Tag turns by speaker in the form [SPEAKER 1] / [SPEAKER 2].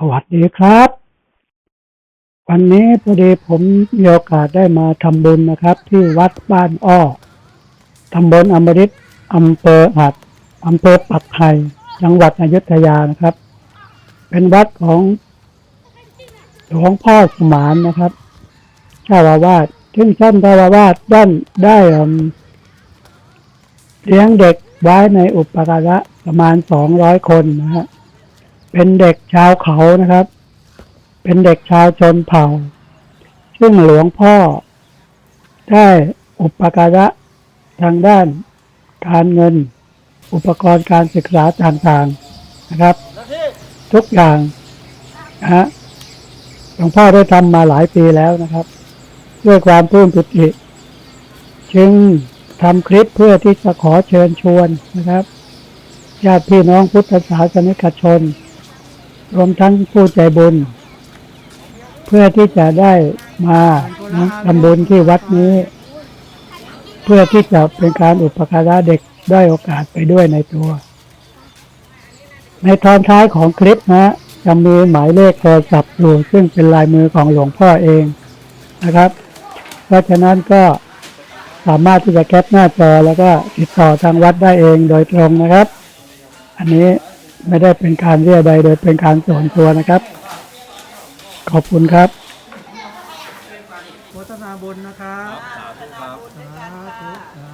[SPEAKER 1] สวัสดีครับ วันนี้พอดีผมมีโอกาสได้มาทำบุญนะครับ ที่วัดบ้านอ้อตำบลอมฤตอำเภออัดอำเภอปักไห่จังหวัดอยุธยานะครับ เป็นวัดของหลวงพ่อสมานนะครับเจ้าอาวาสซึ่งท่านเจ้าอาวาสด้านได้เลี้ยงเด็กไว้ในอุปการะประมาณสองร้อยคนนะฮะ เป็นเด็กชาวเขานะครับ เป็นเด็กชาวชนเผ่า ซึ่งหลวงพ่อ ได้อุปการะทางด้านการเงิน อุปกรณ์การศึกษาต่างๆนะครับ ทุกอย่างนะฮะหลวงพ่อได้ทำมาหลายปีแล้วนะครับ ด้วยความปลื้มปิติจึงทำคลิปเพื่อที่จะขอเชิญชวนนะครับญาติพี่น้องพุทธศาสนิกชน รวมทั้งผู้ใจบุญ เพื่อที่จะได้มาทำบุญที่วัดนี้ เพื่อที่จะเป็นการอุปการะเด็กได้โอกาสไปด้วยในตัว ในตอนท้ายของคลิปนะจะมีหมายเลขโทรศัพท์อยู่ซึ่งเป็นลายมือของหลวงพ่อเองนะครับ เพราะฉะนั้นก็สามารถที่จะแคปหน้าจอแล้วก็ติดต่อทางวัดได้เองโดยตรงนะครับ อันนี้ ไม่ได้เป็นการเรียใดโดยเป็นการส่วนตัวนะครับ ขอบคุณครับ
[SPEAKER 2] โฆษณาบุญนะครับสาธุสาธุ